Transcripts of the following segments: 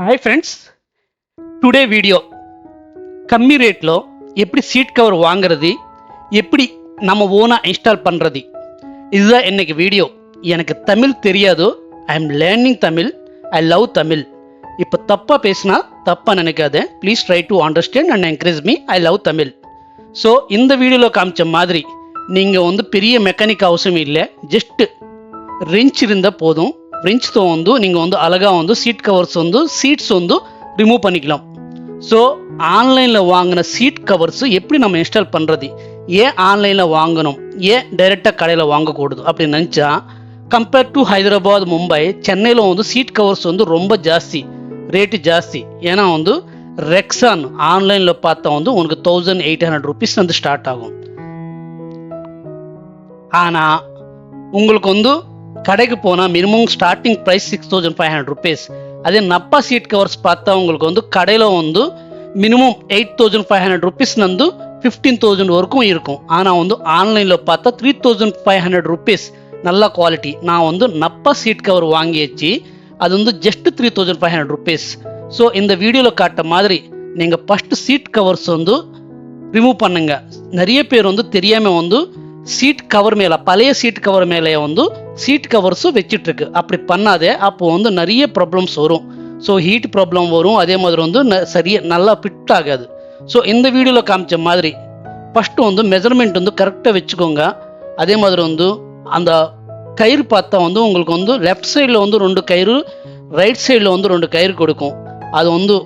Hi friends today video கம்மி ரேட்டில் எப்படி சீட் கவர் வாங்குறது எப்படி நம்ம ஓனாக இன்ஸ்டால் பண்ணுறது இதுதான் இன்றைக்கி வீடியோ எனக்கு தமிழ் தெரியாது. I am learning Tamil. I love Tamil. இப்போ தப்பாக பேசினா தப்பாக நினைக்காத. Please try to understand and encourage me I love Tamil. So இந்த வீடியோவில் காமிச்ச மாதிரி நீங்கள் வந்து பெரிய மெக்கானிக் அவசியம் இல்லை. ஜஸ்ட்டு ரிஞ்ச் இருந்தால் போதும். ரிஞ்ச்తో வந்து நீங்கள் வந்து அழகாக வந்து சீட் கவர்ஸ் வந்து சீட்ஸ் வந்து ரிமூவ் பண்ணிக்கலாம். ஸோ ஆன்லைனில் வாங்கின சீட் கவர்ஸ் எப்படி நம்ம இன்ஸ்டால் பண்ணுறது ஏன் ஆன்லைனில் வாங்கணும்? ஏன் டைரெக்டாக கடையில் வாங்கக்கூடாது? அப்படின்னு நினச்சா கம்பேர் டு ஹைதராபாத் மும்பை சென்னையில் வந்து சீட் கவர்ஸ் வந்து ரொம்ப ஜாஸ்தி ரேட்டு ஜாஸ்தி. ஏன்னா வந்து ரெக்ஸான் ஆன்லைனில் பார்த்தா வந்து உனக்கு தௌசண்ட் எயிட் ஹண்ட்ரட் ருபீஸ் வந்து ஸ்டார்ட் ஆகும். ஆனால் உங்களுக்கு வந்து கடைக்கு போனால் minimum starting price six thousand five hundred rupees அதே நப்பா சீட் கவர்ஸ் பார்த்தா உங்களுக்கு வந்து கடையில் வந்து minimum eight thousand five hundred rupees வந்து ஃபிஃப்டீன் தௌசண்ட் வரைக்கும் இருக்கும். ஆனால் வந்து ஆன்லைனில் பார்த்தா three thousand five hundred rupees நல்ல குவாலிட்டி நான் வந்து நப்பா சீட் கவர் வாங்கி வச்சு அது வந்து just three thousand five hundred rupees so இந்த வீடியோவில் காட்ட மாதிரி நீங்கள் ஃபஸ்ட்டு சீட் கவர்ஸ் வந்து ரிமூவ் பண்ணுங்க. நிறைய பேர் வந்து தெரியாமல் வந்து சீட் கவர் மேலே பழைய சீட் கவர் மேலே வந்து சீட் கவர்ஸும் வச்சிட்ருக்கு. அப்படி பண்ணாதே அப்போ வந்து நிறைய ப்ராப்ளம்ஸ் வரும். ஸோ ஹீட் ப்ராப்ளம் வரும். அதே மாதிரி வந்து ந- நல்லா ஃபிட் ஆகாது. ஸோ இந்த வீடியோவில் காமிச்ச மாதிரி ஃபஸ்ட்டு வந்து மெஷர்மெண்ட் வந்து கரெக்டாக வச்சுக்கோங்க. அதே மாதிரி வந்து அந்த கயிறு பார்த்தா வந்து உங்களுக்கு வந்து லெஃப்ட் சைடில் வந்து ரெண்டு கயிறு ரைட் சைடில் வந்து ரெண்டு கயிறு கொடுக்கும். அது வந்து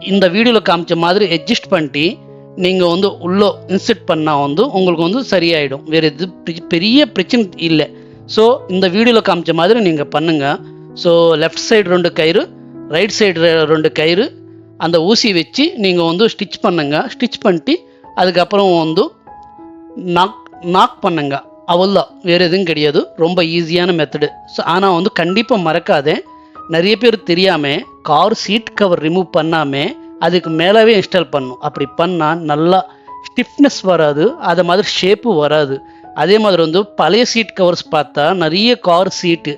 இந்த வீடியோவில் காமிச்ச மாதிரி அட்ஜஸ்ட் பண்ணிட்டு நீங்கள் வந்து உள்ளே இன்செட் பண்ணால் வந்து உங்களுக்கு வந்து சரியாயிடும். வேறு எது பெரிய பிரச்சனை இல்லை. ஸோ இந்த வீடியோவில் காமிச்ச மாதிரி நீங்கள் பண்ணுங்கள் ஸோ லெஃப்ட் சைடு ரெண்டு கயிறு ரைட் சைடு ரெண்டு கயிறு அந்த ஊசி வச்சு நீங்கள் வந்து ஸ்டிச் பண்ணுங்க. ஸ்டிச் பண்ணிட்டு அதுக்கப்புறம் வந்து நாக் நாக் பண்ணுங்க. அவ்வளோதான் வேறு எதுவும் கிடையாது. ரொம்ப ஈஸியான மெத்தடு ஸோ ஆனால் வந்து கண்டிப்பாக மறக்காதே. நிறைய பேர் தெரியாமல் கார் சீட் கவர் ரிமூவ் பண்ணாமல் அதுக்கு மேலவே இன்ஸ்டால் பண்ணும். அப்படி பண்ணால் நல்லா ஸ்டிஃப்னஸ் வராது அது மாதிரி ஷேப்பு வராது. அதே மாதிரி வந்து பழைய சீட் கவர்ஸ் பார்த்தா நிறைய கார் சீட்டு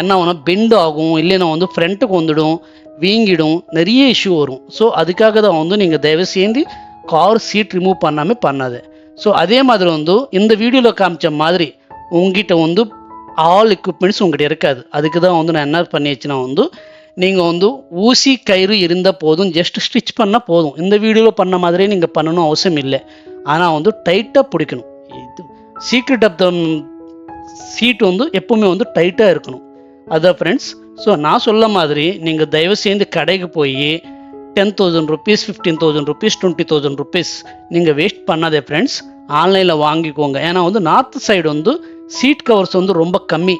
என்ன ஆகும் பெண்ட் ஆகும் இல்லைன்னா வந்து ஃப்ரண்ட்டுக்கு வந்துடும் வீங்கிடும் நிறைய இஷ்யூ வரும். ஸோ அதுக்காக தான் வந்து நீங்கள் தயவு செய்து கார் சீட் ரிமூவ் பண்ணாமல் பண்ணாது. ஸோ அதே மாதிரி வந்து இந்த வீடியோவில் காமிச்ச மாதிரி உங்ககிட்ட வந்து ஆல் எக்யூப்மெண்ட்ஸ் உங்ககிட்ட இருக்காது. அதுக்கு தான் வந்து நான் என்ன பண்ணி வந்து நீங்கள் வந்து ஊசி கயிறு இருந்தால் போதும் ஜஸ்ட் ஸ்டிச் பண்ணால் போதும். இந்த வீடியோவில் பண்ண மாதிரியே நீங்கள் பண்ணணும் அவசியம் இல்லை. ஆனால் வந்து டைட்டாக பிடிக்கணும். இது சீக்ரெட் ஆஃப் த சீட் வந்து எப்போவுமே வந்து டைட்டாக இருக்கணும். அதான் ஃப்ரெண்ட்ஸ் ஸோ நான் சொல்ல மாதிரி நீங்கள் தயவு செய்து கடைக்கு போய் ten thousand rupees fifteen thousand rupees twenty thousand rupees நீங்கள் வேஸ்ட் பண்ணாதே ஃப்ரெண்ட்ஸ் ஆன்லைனில் வாங்கிக்கோங்க. ஏன்னா வந்து நார்த் சைடு வந்து சீட் கவர்ஸ் வந்து ரொம்ப கம்மி.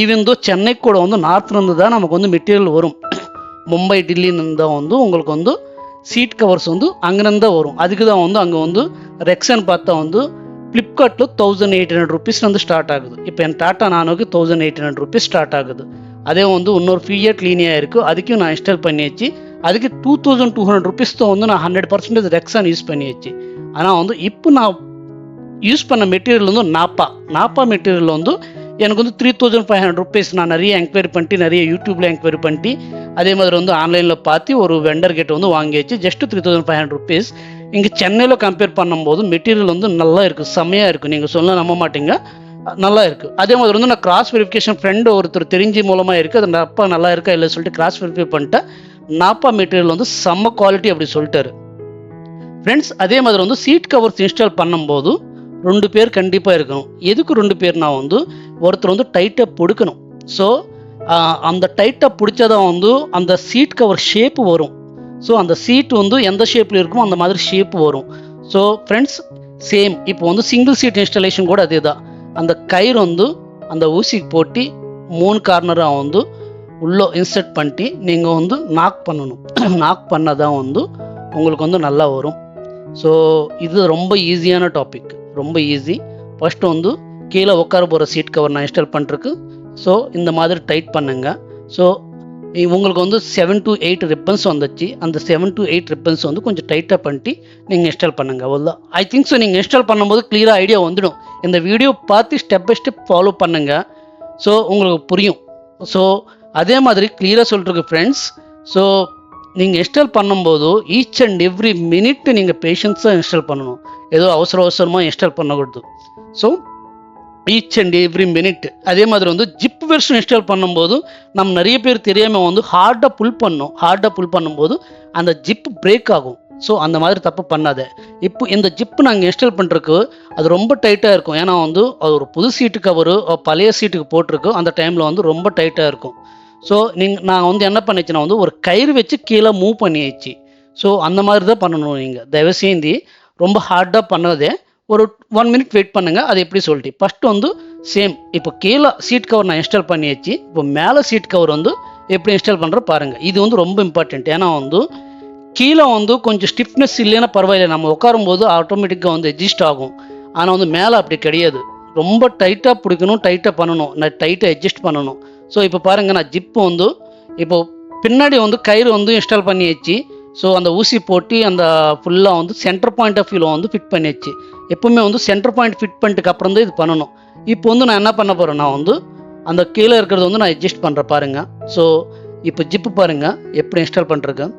ஈவன் தோ சென்னை கூட வந்து நார்த்லேருந்து தான் நமக்கு வந்து மெட்டீரியல் வரும். மும்பை டெல்லின்னு தான் வந்து உங்களுக்கு வந்து சீட் கவர்ஸ் வந்து அங்கேருந்து தான் வரும். அதுக்கு தான் வந்து அங்கே வந்து ரெக்ஸன் பார்த்தா வந்து ஃப்ளிப்கார்ட்டில் தௌசண்ட் எயிட் ஹண்ட்ரட் ருபீஸ் வந்து ஸ்டார்ட் ஆகுது. இப்போ என் tata நானோக்கு thousand eight hundred rupees start ஆகுது. அதே வந்து இன்னொரு ஃபியட் லீனியாக இருக்குது அதுக்கும் நான் இன்ஸ்டால் பண்ணியாச்சு. அதுக்கு two thousand two hundred rupees தான் வந்து நான் ஹண்ட்ரட் பர்சன்டேஜ் ரெக்ஸான் யூஸ் பண்ணியாச்சு. ஆனால் வந்து இப்போ நான் யூஸ் பண்ண மெட்டீரியல் வந்து நாப்பா. நாப்பா மெட்டீரியல் வந்து எனக்கு வந்து three thousand five hundred rupees நான் நிறைய என்கொயரி பண்ணிட்டு நிறைய யூடியூப்பில் என்கொயரி பண்ணிட்டு அதே மாதிரி வந்து ஆன்லைனில் பார்த்து ஒரு வெண்டர் கிட்ட வந்து வாங்கியாச்சு just three thousand five hundred rupees இங்கே சென்னையில் கம்பேர் பண்ணும்போது மெட்டீரியல் வந்து நல்லா இருக்குது செம்மையாக இருக்குது நீங்கள் சொல்ல நம்ப மாட்டீங்க. நல்லா இருக்குது அதே மாதிரி வந்து நான் கிராஸ் வெரிஃபிகேஷன் ஃப்ரெண்டு ஒருத்தர் தெரிஞ்சு மூலமாக இருக்குது அது அப்பா நல்லா இருக்கா இல்லை சொல்லிட்டு கிராஸ் வெரிஃபை பண்ணிட்டேன் நாப்பா மெட்டீரியல் வந்து செம்ம குவாலிட்டி அப்படி சொல்லிட்டாரு. ஃப்ரெண்ட்ஸ் அதே மாதிரி வந்து சீட் கவர்ஸ் இன்ஸ்டால் பண்ணும்போது ரெண்டு பேர் கண்டிப்பாக இருக்கணும். எதுக்கு ரெண்டு பேர்னா வந்து ஒருத்தர் வந்து டைட்டாக பிடிக்கணும். ஸோ அந்த டைட்டாக பிடிச்சதான் வந்து அந்த சீட் கவர் ஷேப்பு வரும். ஸோ அந்த சீட் வந்து எந்த ஷேப்பில் இருக்குமோ அந்த மாதிரி ஷேப் வரும். ஸோ ஃப்ரெண்ட்ஸ் சேம் இப்போ வந்து சிங்கிள் சீட் இன்ஸ்டலேஷன் கூட அதே தான் அந்த கயிறு வந்து அந்த ஊசிக்கு போட்டி மூணு கார்னராக வந்து உள்ளே இன்சர்ட் பண்ணிட்டு நீங்கள் வந்து நாக் பண்ணணும். நாக் பண்ணால் தான் வந்து உங்களுக்கு வந்து நல்லா வரும். ஸோ இது ரொம்ப ஈஸியான டாபிக் ரொம்ப ஈஸி ஃபஸ்ட்டு வந்து கீழே உட்கார போகிற சீட் கவர் நான் இன்ஸ்டால் பண்ணுறதுக்கு ஸோ இந்த மாதிரி டைட் பண்ணுங்க. ஸோ உங்களுக்கு வந்து செவன் டு எயிட் ரிப்பன்ஸ் வந்துச்சு. அந்த செவன் டு எயிட் ரிப்பன்ஸ் வந்து கொஞ்சம் டைட்டாக பண்ணிட்டு நீங்கள் இன்ஸ்டால் பண்ணுங்க. அவ்வளோ ஐ திங்க் ஸோ நீங்கள் இன்ஸ்டால் பண்ணும்போது கிளியராக ஐடியா வந்துடும். இந்த வீடியோ பார்த்து ஸ்டெப் பை ஸ்டெப் ஃபாலோ பண்ணுங்கள் ஸோ உங்களுக்கு புரியும். ஸோ அதே மாதிரி கிளியராக சொல்லிருக்கு ஃப்ரெண்ட்ஸ் ஸோ நீங்கள் இன்ஸ்டால் பண்ணும்போது ஈச் அண்ட் எவ்ரி மினிட் நீங்கள் பேஷன்ஸாக இன்ஸ்டால் பண்ணணும். ஏதோ அவசர அவசரமாக இன்ஸ்டால் பண்ணக்கூடாது. So each and every minute அதே மாதிரி வந்து ஜிப் வெர்ஷன் இன்ஸ்டால் பண்ணும்போது நம்ம நிறைய பேர் தெரியாமல் வந்து ஹார்டாக புல் பண்ணோம். ஹார்டாக புல் பண்ணும்போது அந்த ஜிப் பிரேக் ஆகும். ஸோ அந்த மாதிரி தப்பு பண்ணாத. இப்போ இந்த ஜிப்பு நாங்கள் இன்ஸ்டால் பண்ணுறக்கு அது ரொம்ப டைட்டாக இருக்கும். ஏன்னா வந்து அது ஒரு புது சீட்டு கவரு பழைய சீட்டுக்கு போட்டிருக்கு. அந்த டைமில் வந்து ரொம்ப டைட்டாக இருக்கும். ஸோ நீங்கள் நான் வந்து என்ன பண்ணிச்சுன்னா வந்து ஒரு கயிறு வச்சு கீழே மூவ் பண்ணியாச்சு. ஸோ அந்த மாதிரி தான் பண்ணணும் நீங்கள் தயவு ரொம்ப ஹார்டாக பண்ணதே ஒரு ஒன் மினிட் வெயிட் பண்ணுங்க அது எப்படி சொல்லிட்டு. ஃபஸ்ட்டு வந்து சேம் இப்போ கீழே சீட் கவர் நான் இன்ஸ்டால் பண்ணியாச்சு. இப்போ மேலே சீட் கவர் வந்து எப்படி இன்ஸ்டால் பண்ணுற பாருங்கள் இது வந்து ரொம்ப இம்பார்ட்டண்ட் ஏன்னா வந்து கீழே வந்து கொஞ்சம் ஸ்டிஃப்னஸ் இல்லைன்னா பரவாயில்ல. நம்ம உட்காரும்போது ஆட்டோமேட்டிக்காக வந்து அட்ஜஸ்ட் ஆகும். ஆனால் வந்து மேலே அப்படி கிடையாது. ரொம்ப டைட்டாக பிடிக்கணும் டைட்டாக பண்ணணும். நான் டைட்டாக அட்ஜஸ்ட் பண்ணணும். ஸோ இப்போ பாருங்கள் நான் ஜிப்பு வந்து இப்போ பின்னாடி வந்து கயிறு வந்து இன்ஸ்டால் பண்ணியாச்சு. ஸோ அந்த ஊசி போட்டு அந்த ஃபுல்லாக வந்து சென்டர் பாயிண்ட் ஆஃப் வியூவில் வந்து ஃபிட் பண்ணியாச்சு எப்பவுமே வந்து சென்டர் பாயிண்ட் ஃபிட் பண்ணிட்டுக்கு அப்புறம் தான் இது பண்ணணும். இப்போ வந்து நான் என்ன பண்ண போகிறேன் நான் வந்து அந்த கீழே இருக்கிறது வந்து நான் அட்ஜஸ்ட் பண்ணுறேன் பாருங்கள் ஸோ இப்போ ஜிப்பு பாருங்கள் எப்படி இன்ஸ்டால் பண்ணுறேன்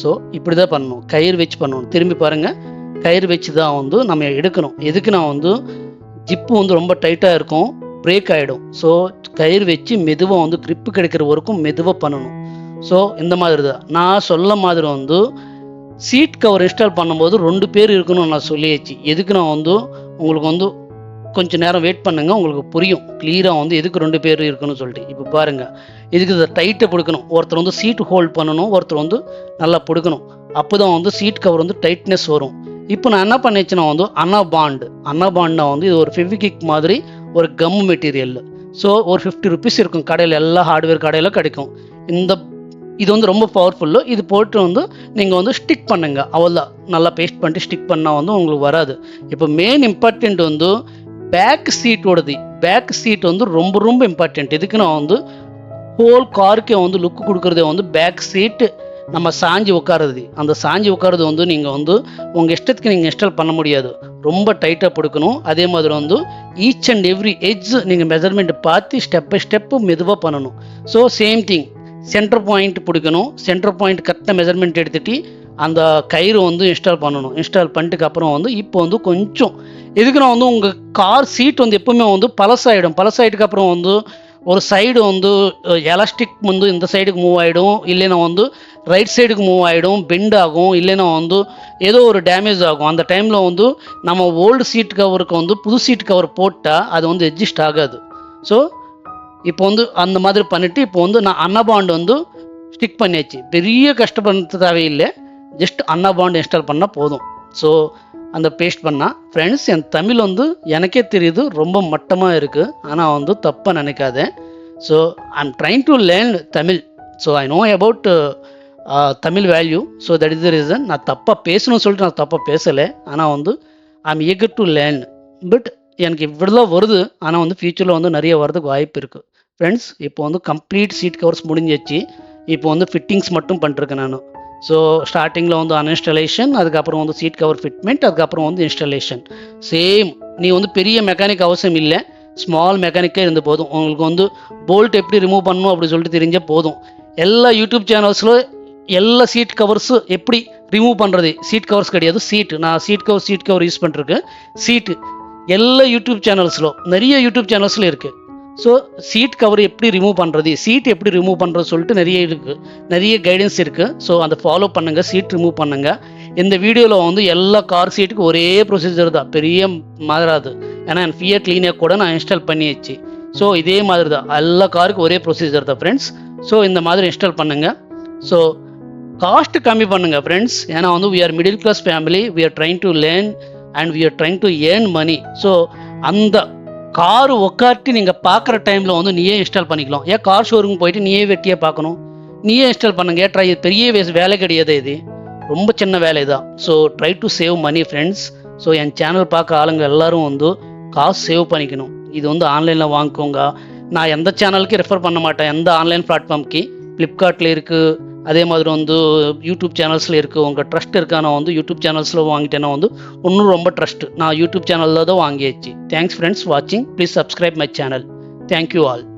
ஸோ இப்படி தான் பண்ணணும். கயிறு வச்சு பண்ணணும். திரும்பி பாருங்கள் கயிறு வச்சு தான் வந்து நம்ம எடுக்கணும். எதுக்கு நான் வந்து ஜிப்பு வந்து ரொம்ப டைட்டாக இருக்கும்? பிரேக் ஆகிடும் ஸோ கயிறு வச்சு மெதுவாக வந்து grip கிடைக்கிற வரைக்கும் மெதுவாக பண்ணணும். ஸோ இந்த மாதிரி தான் நான் சொல்ல மாதிரி வந்து சீட் கவர் இன்ஸ்டால் பண்ணும்போது ரெண்டு பேர் இருக்கணும்னு நான் சொல்லியாச்சு. எதுக்கு நான் வந்து உங்களுக்கு வந்து கொஞ்சம் நேரம் வெயிட் பண்ணுங்க உங்களுக்கு புரியும். கிளியராக வந்து எதுக்கு ரெண்டு பேர் இருக்குன்னு சொல்லிட்டு. இப்போ பாருங்கள் இதுக்கு இதை டைட்டை பிடிக்கணும் ஒருத்தர் வந்து சீட் ஹோல்ட் பண்ணணும் ஒருத்தர் வந்து நல்லா பிடிக்கணும் அப்போ தான் வந்து சீட் கவர் வந்து டைட்னஸ் வரும். இப்போ நான் என்ன பண்ணிச்சுன்னா வந்து அண்ணா பாண்டு அண்ணா பாண்டா வந்து இது ஒரு ஃபெவிகிக் மாதிரி ஒரு கம் மெட்டீரியல் ஸோ ஒரு ஃபிஃப்டி ருபீஸ் இருக்கும். கடையில் எல்லா ஹார்ட்வேர் கடையில் கிடைக்கும். இந்த இது வந்து ரொம்ப பவர்ஃபுல்லு இது போட்டு வந்து நீங்கள் வந்து ஸ்டிக் பண்ணுங்க. அவ்வளோதான் நல்லா பேஸ்ட் பண்ணிட்டு ஸ்டிக் பண்ணால் வந்து உங்களுக்கு வராது. இப்போ மெயின் இம்பார்ட்டண்ட் வந்து பேக் சீட்டோடது பேக் சீட் வந்து ரொம்ப ரொம்ப இம்பார்ட்டண்ட் இதுக்கு நான் வந்து ஹோல் காருக்கே வந்து லுக்கு கொடுக்குறதே வந்து பேக் சீட்டு நம்ம சாஞ்சி உட்காருது அந்த சாஞ்சி உட்காருது வந்து நீங்கள் வந்து உங்கள் இஷ்டத்துக்கு நீங்கள் இன்ஸ்டால் பண்ண முடியாது. ரொம்ப டைட்டாக பிடிக்கணும் அதே மாதிரி வந்து ஈச் அண்ட் எவ்ரி எட்ஜ் நீங்கள் மெஷர்மெண்ட் பார்த்து ஸ்டெப் பை ஸ்டெப்பு மெதுவாக பண்ணணும். So same thing centre point பிடிக்கணும். சென்டர் பாயிண்ட் கரெக்டாக மெஷர்மெண்ட் எடுத்துகிட்டு அந்த கயிறு வந்து இன்ஸ்டால் பண்ணணும். இன்ஸ்டால் பண்ணிட்டுக்கு அப்புறம் வந்து இப்போ வந்து கொஞ்சம் எதுக்கு நான் வந்து உங்கள் கார் சீட் வந்து எப்பவுமே வந்து பழசாயிடும். பழசாயிட்டுக்கு அப்புறம் வந்து ஒரு சைடு வந்து எலாஸ்டிக் வந்து இந்த சைடுக்கு மூவ் ஆகிடும் இல்லைன்னா வந்து ரைட் சைடுக்கு மூவ் ஆகிடும் பெண்ட் ஆகும். இல்லைன்னா வந்து ஏதோ ஒரு டேமேஜ் ஆகும். அந்த டைமில் வந்து நம்ம ஓல்டு சீட் கவருக்கு வந்து புது சீட் கவர் போட்டால் அது வந்து அட்ஜஸ்ட் ஆகாது. ஸோ இப்போ வந்து அந்த மாதிரி பண்ணிவிட்டு இப்போ வந்து நான் அண்ணா பாண்ட் வந்து ஸ்டிக் பண்ணியாச்சு. பெரிய கஷ்டப்படுறது தேவையில்லை. ஜஸ்ட் அண்ணா பாண்ட் இன்ஸ்டால் பண்ணால் போதும். ஸோ அந்த பேஸ்ட் பண்ணால் ஃப்ரெண்ட்ஸ் என் தமிழ் வந்து எனக்கே தெரியுது. ரொம்ப மட்டமாக இருக்குது ஆனால் வந்து தப்பாக நினைக்காத. So I'm trying to learn Tamil. So I know about Tamil value so that is the reason நான் தப்பாக பேசணும்னு சொல்லிட்டு நான் தப்பாக பேசலை. ஆனால் வந்து I'm eager to learn but எனக்கு இவ்வளோ வருது. ஆனால் வந்து ஃப்யூச்சரில் வந்து நிறைய வரதுக்கு வாய்ப்பு இருக்குது ஃப்ரெண்ட்ஸ் இப்போ வந்து கம்ப்ளீட் சீட் கவர்ஸ் முடிஞ்சிச்சு. இப்போ வந்து ஃபிட்டிங்ஸ் மட்டும் பண்ணிருக்கேன் நான். ஸோ ஸ்டார்டிங்கில் வந்து அன்இன்ஸ்டலேஷன் அதுக்கப்புறம் வந்து சீட் கவர் ஃபிட்மெண்ட் அதுக்கப்புறம் வந்து இன்ஸ்டலேஷன் சேம் நீ வந்து பெரிய மெக்கானிக் அவசியம் இல்லை. ஸ்மால் மெக்கானிக்கே இருந்து போதும். உங்களுக்கு வந்து போல்ட் எப்படி ரிமூவ் பண்ணணும் அப்படி சொல்லிட்டு தெரிஞ்சால் போதும். எல்லா யூடியூப் சேனல்ஸில் எல்லா சீட் கவர்ஸும் எப்படி ரிமூவ் பண்ணுறது சீட் கவர்ஸ் கிடையாது. சீட் நான் seat cover seat cover use பண்ணிருக்கேன். சீட்டு எல்லா யூடியூப் சேனல்ஸில் நிறைய யூடியூப் சேனல்ஸில் இருக்குது ஸோ சீட் கவர் எப்படி ரிமூவ் பண்ணுறது சீட் எப்படி ரிமூவ் பண்ணுறது சொல்லிட்டு நிறைய இருக்குது நிறைய கைடன்ஸ் இருக்குது ஸோ அதை ஃபாலோ பண்ணுங்கள் சீட் ரிமூவ் பண்ணுங்கள் இந்த வீடியோவில் வந்து எல்லா கார் சீட்டுக்கு ஒரே ப்ரொசீஜர் தான். பெரிய மாறாது ஏன்னா என் ஃபியர் லீனியாக கூட நான் இன்ஸ்டால் பண்ணியாச்சு. ஸோ இதே மாதிரி தான். எல்லா காருக்கும் ஒரே ப்ரொசீஜர் தான் ஃப்ரெண்ட்ஸ் ஸோ இந்த மாதிரி இன்ஸ்டால் பண்ணுங்கள் ஸோ காஸ்ட் கம்மி பண்ணுங்கள் ஃப்ரெண்ட்ஸ் ஏன்னா வந்து we are middle class family we are trying to learn and we are trying to earn money so அந்த கார் உட்காட்டி நீங்கள் பார்க்குற டைமில் வந்து நீயே இன்ஸ்டால் பண்ணிக்கலாம். ஏன் கார் ஷோரூம் போயிட்டு நீயே வெட்டியே பார்க்கணும்? நீயே இன்ஸ்டால் பண்ணுங்க. ட்ரை இது பெரிய வே- வேலை கிடையாது இது. ரொம்ப சின்ன வேலை தான் so try to save money friends so N channel பார்க்க ஆளுங்க எல்லாரும் வந்து காசு சேவ் பண்ணிக்கணும். இது வந்து ஆன்லைனில் வாங்கிக்கோங்க நான் எந்த சேனலுக்கு ரெஃபர் பண்ண மாட்டேன். எந்த ஆன்லைன் பிளாட்ஃபார்ம்க்கு ஃப்ளிப்கார்ட்டில் இருக்குது அதே மாதிரி வந்து யூடியூப் சேனல்ஸில் இருக்குது உங்கள் ட்ரஸ்ட் இருக்கா நான் வந்து யூடியூப் சேனல்ஸில் வாங்கிட்டேன்னா வந்து இன்னும் ரொம்ப ட்ரஸ்ட் நான் யூடியூப் சேனலில் தான் வாங்கியாச்சு. தேங்க்ஸ் ஃப்ரெண்ட்ஸ் வாட்சிங் please subscribe my channel thank you all